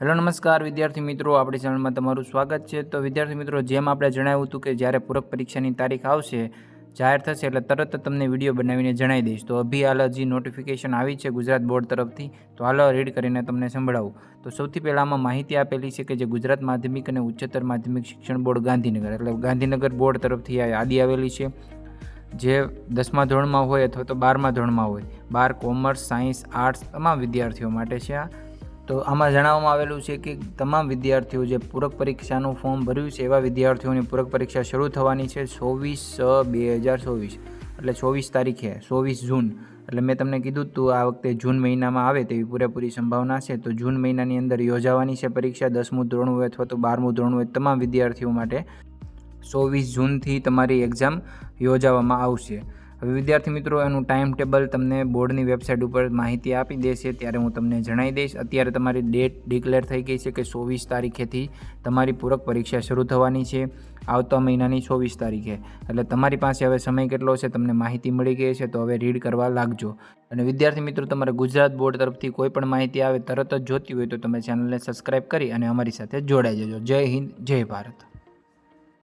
Hello નમસ્કાર, વિદ્યાર્થી મિત્રો, આપણી ચેનલમાં તમારું સ્વાગત છે. તો વિદ્યાર્થી મિત્રો, જેમ આપણે જણાવ્યું હતું કે જ્યારે પૂરક પરીક્ષાની તારીખ આવશે, જાહેર થશે એટલે તરત જ તમને વીડિયો બનાવીને જણાવી દઈશ. તો અભી હાલ હજી નોટિફિકેશન આવી છે ગુજરાત બોર્ડ તરફથી. તો હાલ રીડ કરીને તમને સંભળાવું. તો સૌથી પહેલાં આમાં માહિતી આપેલી છે કે જે ગુજરાત માધ્યમિક અને ઉચ્ચતર માધ્યમિક શિક્ષણ બોર્ડ ગાંધીનગર, એટલે ગાંધીનગર બોર્ડ તરફથી યાદી આવેલી છે. જે દસમા ધોરણમાં હોય અથવા તો બારમા ધોરણમાં હોય. બાર કોમર્સ, સાયન્સ, આર્ટ્સ તમામ વિદ્યાર્થીઓ માટે છે આ. તો આમાં જણાવવામાં આવેલું છે કે તમામ વિદ્યાર્થીઓ જે પૂરક પરીક્ષાનું ફોર્મ ભર્યું છે, એવા વિદ્યાર્થીઓની પૂરક પરીક્ષા શરૂ થવાની છે ચોવીસ બે હજાર ચોવીસ, એટલે ચોવીસ તારીખે, ચોવીસ જૂન. એટલે મેં તમને કીધું તું આ વખતે જૂન મહિનામાં આવે તેવી પૂરેપૂરી સંભાવના છે. તો જૂન મહિનાની અંદર યોજાવાની છે પરીક્ષા, દસમું ધોરણ હોય અથવા તો બારમું ધોરણ હોય, તમામ વિદ્યાર્થીઓ માટે ચોવીસ જૂનથી તમારી એક્ઝામ યોજાવામાં આવશે. હવે વિદ્યાર્થી મિત્રો, એનું ટાઈમ ટેબલ તમને બોર્ડની વેબસાઇટ ઉપર માહિતી આપી દેશે. ત્યારે હું તમને જણાવી દઈશ. અત્યારે તમારી ડેટ ડિક્લેર થઈ ગઈ છે કે ચોવીસ તારીખેથી તમારી પૂરક પરીક્ષા શરૂ થવાની છે આવતા મહિનાની ચોવીસ તારીખે. એટલે તમારી પાસે હવે સમય કેટલો છે તમને માહિતી મળી ગઈ છે, તો હવે રીડ કરવા લાગજો. અને વિદ્યાર્થી મિત્રો, તમારે ગુજરાત બોર્ડ તરફથી કોઈ પણ માહિતી આવે, તરત જ જોતી હોય તો તમે ચેનલને સબસ્ક્રાઈબ કરી અને અમારી સાથે જોડાઈ જજો. જય હિન્દ, જય ભારત.